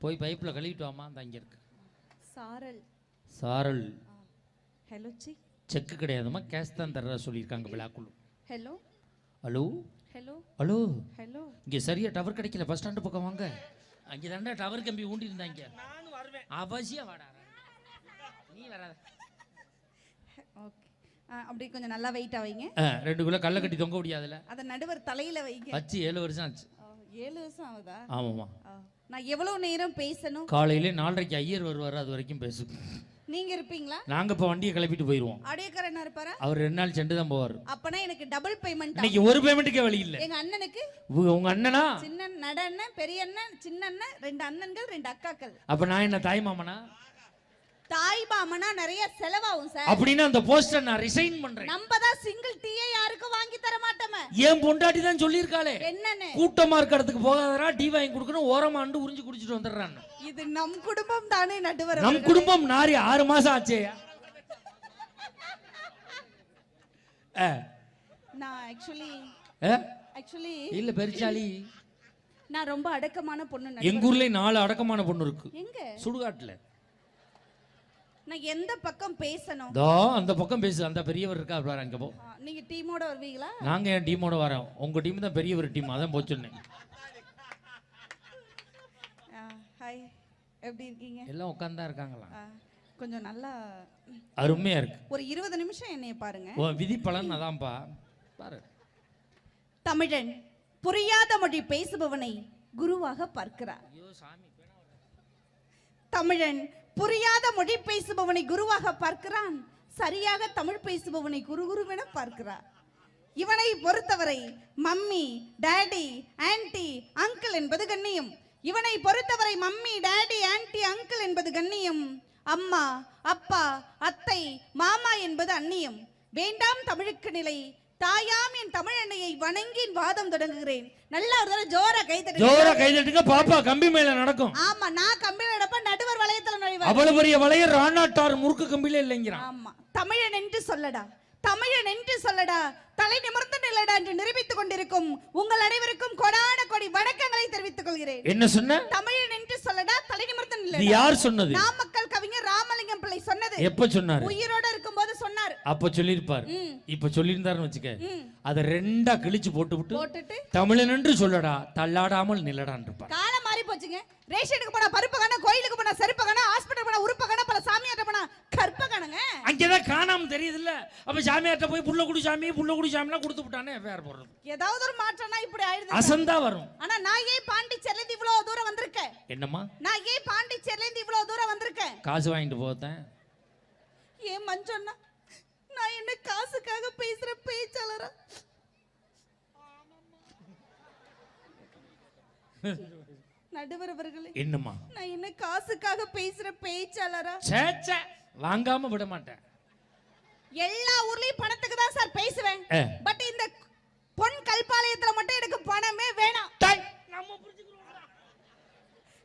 போய் பைப்பில் கழுவிட்டு வாமா அந்த இங்கே இருக்கு. சாரல். சாரல். ஹலோ சி செக்கு கிடையாதும்மா கேஷ் தான் தர்றதா சொல்லியிருக்காங்க விழாக்குழு hello hello? Hello hello? Hello இங்கே சரியா டவர் கிடைக்கல பஸ் ஸ்டாண்டு பக்கம் வாங்க. அங்கே தாண்டா டவர் கம்பி ஊண்டி இருந்தாங்க அவசியம் வாடா நீ வராத. ஓகே அப்படி கொஞ்சம் நல்லா வெயிட்டா வைங்க. ரெண்டு கிலோ கல்லை கட்டி தொங்க முடியாதுல அதை நடுவர் தலையில வைங்க. வச்சு ஏழு வருஷம் ஆச்சு. ஏழு வருஷம் ஆகுதா? ஆமாம்மா. நான் எவ்வளவு நேரம் பேசணும்? காலையிலே நாலரைக்கு ஐயர் வருவார் அது வரைக்கும் பேசு. நீங்க இருப்பீங்களா? நாங்கள் இப்போ வண்டியை கிளப்பிட்டு போயிடுவோம் அடையக்காரர் என்ன இருப்பாரா? அவர் ரெண்டு நாள் சென்று தான் போவார். அப்பனா எனக்கு டபுள் பேமெண்ட் இன்னைக்கு ஒரு பேமெண்ட்டுக்கே வழி இல்லை. எங்க அண்ணனுக்கு? உங்க அண்ணனா? சின்ன நட அண்ணன் பெரிய அண்ணன் சின்ன அண்ணன் ரெண்டு அண்ணன்கள் ரெண்டு அக்காக்கள். அப்ப நான் என்ன தாய் மாமனா? தாய் மாமனா நிறைய செலவாகும் சார். அப்படின்னு அந்த போஸ்டர் நான் ரிசைன் பண்றேன். நம்ம தான் சிங்கிள் டீயே யாருக்கும் வாங்கி தர மாட்டோமே. ஏன் பொண்டாட்டி தான் சொல்லியிருக்காளே. என்னன்னு? கூட்டமா இருக்க இடத்துக்கு போகாதரா டீ வாங்கி கொடுக்கணும் ஓரமா அண்டு உறிஞ்சு குடிச்சிட்டு வந்துடுறான் இது நம் குடும்பம் தானே நடுவர் நம் குடும்பம் நாரி ஆறு மாசம் ஆச்சே. நான் ஆக்சுவலி? ஆக்சுவலி இல்ல பெருச்சாலி. நான் ரொம்ப அடக்கமான பொண்ணு. எங்க ஊர்ல நாலு அடக்கமான பொண்ணு இருக்கு. எங்க? சுடுகாட்டுல. நான் எந்த பக்கம் பேசணும்? தோ அந்த பக்கம் பேசு அந்த பெரியவர் இருக்கா? பாரு அங்க போ. நீங்க டீமோட வருவீங்களா? நாங்க என் டீமோட வரோம். உங்க டீம் தான் பெரியவர் டீம் அதான் போச்சுன்னேன் ஹாய் எப்படி இருக்கீங்க? எல்லாம் உட்காந்தா இருக்காங்களா? கொஞ்சம் நல்லா அருமையா இருக்கு. ஒரு இருபது நிமிஷம் என்னைய பாருங்க. விதி பலன் அதான்ப்பா. பாரு. தமிழன் புரியாத மொழி பேசுபவனை குருவாக பார்க்கிறார். ஐயோ சாமி தமிழன் புரியாத மொழி பேசுபவனை குருவாக பார்க்கிறான். சரியாக தமிழ் பேசுபவனை குரு குருவென பார்க்கிறார். இவனை பொறுத்தவரை மம்மி டாடி ஆன்ட்டி அங்கிள் என்பது கண்ணியம். இவனை பொறுத்தவரை மம்மி டாடி ஆன்ட்டி அங்கிள் என்பது கண்ணியம். அம்மா அப்பா அத்தை மாமா என்பது அந்நியம். வேண்டாம் தமிழுக்கு நிலை. தாயாம் என் தமிழ் அன்னையை வணங்கி வாதம் தொடங்குகிறேன். நல்லா ஒரு தடவை ஜோரா கை தட்டுங்க. ஜோரா கைதட்டுங்க பாப்பா கம்பி மேல நடக்கும். ஆமா நான் வளையத்துல நுழைவார் அவ்வளவு பெரிய வளைய ராணாட்டார் முறுக்கு கம்பியில இல்லைங்கிறான். ஆமா. தமிழன் என்று சொல்லடா. தமிழன் என்று சொல்லடா. தலை நிமிர்ந்து நில்லடா என்று நிரூபித்துக் கொண்டிருக்கும் உங்கள் அனைவருக்கும் கொடான கொடி வணக்கங்களை தெரிவித்துக் கொள்கிறேன். என்ன சொன்ன? தமிழன் என்று சொல்லடா. தலை நிமிர்ந்து நில்லடா. யார் சொன்னது? நாமக்கல் கவிஞர் ராமலிங்கம் பிள்ளை சொன்னது. எப்ப சொன்னாரு? உயிரோட இருக்கும்போது சொன்னார். அப்ப சொல்லியிருப்பார். ம். இப்ப சொல்லியிருந்தாருன்னு வச்சுக்க அதை ரெண்டா கிழிச்சு போட்டு விட்டு போட்டுட்டு. தமிழன் என்று சொல்லடா தள்ளாடாமல் நில்லடான் இருப்பார் காலம் மாறி போச்சுங்க ரேஷனுக்கு போனா பருப்பு காணா கோயிலுக்கு போனா செருப்பு காணா ஹாஸ்பிட்டல் போனா உறுப்பு காணா பல சாமியார்ட்ட போனா கற்ப காணுங்க காணாம தெரியுதுல்ல? அப்ப சாமியார்ட்ட போய் புள்ள குடி சாமி புள்ள குடி சாமிலாம் கொடுத்து விட்டானே வேற போடுறது ஏதாவது ஒரு மாற்றம்னா இப்படி ஆயிடுது அசந்தா வரும். ஆனா நான் ஏன் பாண்டிச்சேரில இருந்து இவ்வளவு தூரம் வந்திருக்கேன்? என்னம்மா? நான் ஏன் பாண்டிச்சேரில இருந்து இவ்வளவு தூரம் வந்திருக்கேன்? காசு வாங்கிட்டு போத்தேன் ஏன் மஞ்சன்னா நான் என்ன காசுக்காக பேசுற பேச்சாளரா? நடுவர் அவர்களே என்னம்மா? நான் என்ன காசுக்காக பேசுற பேச்சாளரா? சேச்சே வாங்காம விட மாட்டேன். எல்லா ஊர்லயும் பணத்துக்கு தான் சார் பேசுவேன். பட் இந்த பொன் கல்பாளையத்துல மட்டும் எனக்கு பணமே வேணாம். டேய்,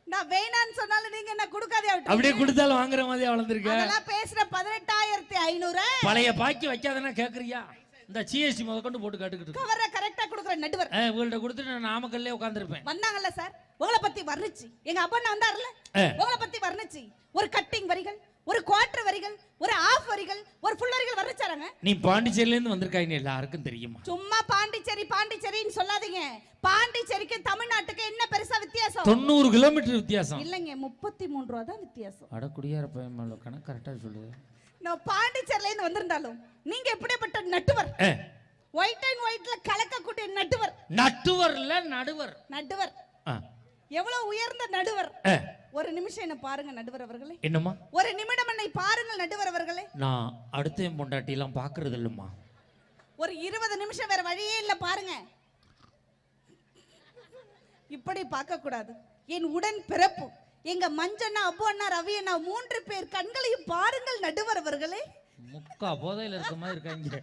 நான் வேணான்னு சொன்னாலும் நீங்க என்ன கொடுக்காதே அப்படியே கொடுத்தாலும் வாங்குற மாதிரி வளர்ந்துருக்க. அதெல்லாம் பேசுற பதினெட்டாயிரத்தி ஐநூறு. பழைய பாக்கி வைக்காதனா கேக்குறியா? இந்த ஜிஎஸ்டி முத கொண்டு போட்டு காட்டுக்கிட்டு இருக்கு. கவர கரெக்டா கொடுக்குற நடுவர். உங்கள்ட்ட கொடுத்துட்டு நான் நாமக்கல்லே உட்காந்துருப்பேன் வந்தாங்கல்ல சார்? உங்களை பத்தி வர்ணிச்சு. எங்க அப்பா வந்தாருல ஏ. உங்களை பத்தி வர்ணிச்சு. ஒரு கட்டிங் வரிகள். ஒரு குவார்டர் வரிகள் ஒரு ஆஃப் வரிகள் ஒரு ஃபுல் வரிகள் வர்ணிச்சாராங்க நீ பாண்டிச்சேரியில இருந்து வந்திருக்காங்க எல்லாருக்கும் தெரியுமா? சும்மா பாண்டிச்சேரி பாண்டிச்சேரின்னு சொல்லாதீங்க. பாண்டிச்சேரிக்கு தமிழ்நாட்டுக்கு என்ன பெருசா வித்தியாசம்? தொண்ணூறு கிலோமீட்டர் வித்தியாசம். இல்லைங்க முப்பத்தி மூணு ரூபா தான் வித்தியாசம். அடக்குடியார பையன் மேல கணக்கு கரெக்டா சொல்லுது நான் பாண்டிச்சேரில இருந்து வந்திருந்தாலும் நீங்க எப்படிப்பட்ட நட்டுவர் ஒயிட் அண்ட் ஒயிட்ல கலக்கக்கூடிய நட்டுவர் நட்டுவர்ல நடுவர். நடுவர். ஆ, எவ்வளவு உயர்ந்த நடுவர்? ஒரு நிமிஷம் என்ன பாருங்க நடுவர் அவர்களே. என்னம்மா? ஒரு நிமிடம் என்னை பாருங்கள் நடுவர் அவர்களே. நான் அடுத்த என் பொண்டாட்டி எல்லாம் பாக்குறது இல்லம்மா. ஒரு இருபது நிமிஷம் வேற வழியே இல்ல பாருங்க. இப்படி பார்க்க கூடாது என் உடன் பிறப்பு எங்க மஞ்சண்ணா அப்பு அண்ணா ரவி அண்ணா மூன்று பேர் கண்களையும் பாருங்கள் நடுவர் அவர்களே. முக்கா போதையில இருக்க மாதிரி இருக்காங்க.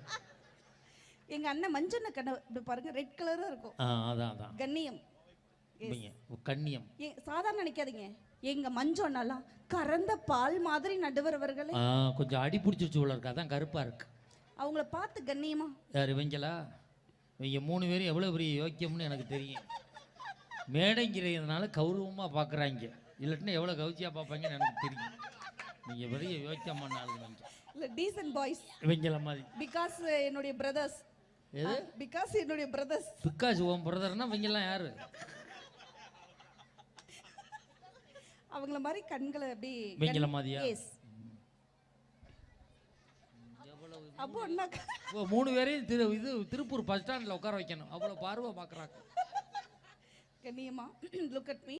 எங்க அண்ணன் மஞ்சண்ண கண்ண இப்படி பாருங்க ரெட் கலரும் இருக்கும். அதான் அதான். கண்ணியம். கண்ணியம். சாதாரண நினைக்காதீங்க. எங்க மஞ்சண்ணாலாம் கறந்த பால் மாதிரி நடுவர் அவர்களே ஆ, கொஞ்சம் அடி பிடிச்சிருச்சு உள்ள இருக்கு. அதான் கருப்பா இருக்கு. அவங்கள பார்த்து கண்ணியமா? யார் இவங்களா? இவங்க மூணு பேரும் எவ்வளோ பெரிய யோக்கியம்னு எனக்கு தெரியும். மேடைங்கிறதுனால கௌரவமாக பார்க்குறாங்க இல்லாட்டினா எவ்வளோ கவுச்சியாக பார்ப்பாங்கன்னு எனக்கு தெரியும். நீங்கள் பெரிய யோசிக்காம ஆளுங்க நீங்கள் இல்ல டீசன்ட் பாய்ஸ் இவங்கள மாதிரி. பிகாஸ் என்னுடைய பிரதர்ஸ் எது? பிகாஸ் என்னுடைய பிரதர்ஸ் பிக்காஸ் உன் பிரதர்னா இவங்கெல்லாம் யாரு? அவங்கள மாதிரி கண்களை அப்படி இவங்கள மாதிரியா? எஸ் அப்போ என்ன ஓ மூணு பேரையும் திரு இது திருப்பூர் பஸ் ஸ்டாண்டில் உட்கார வைக்கணும். அவ்வளோ பார்வை பார்க்குறாங்க கண்ணியமா லுக் அட் மீ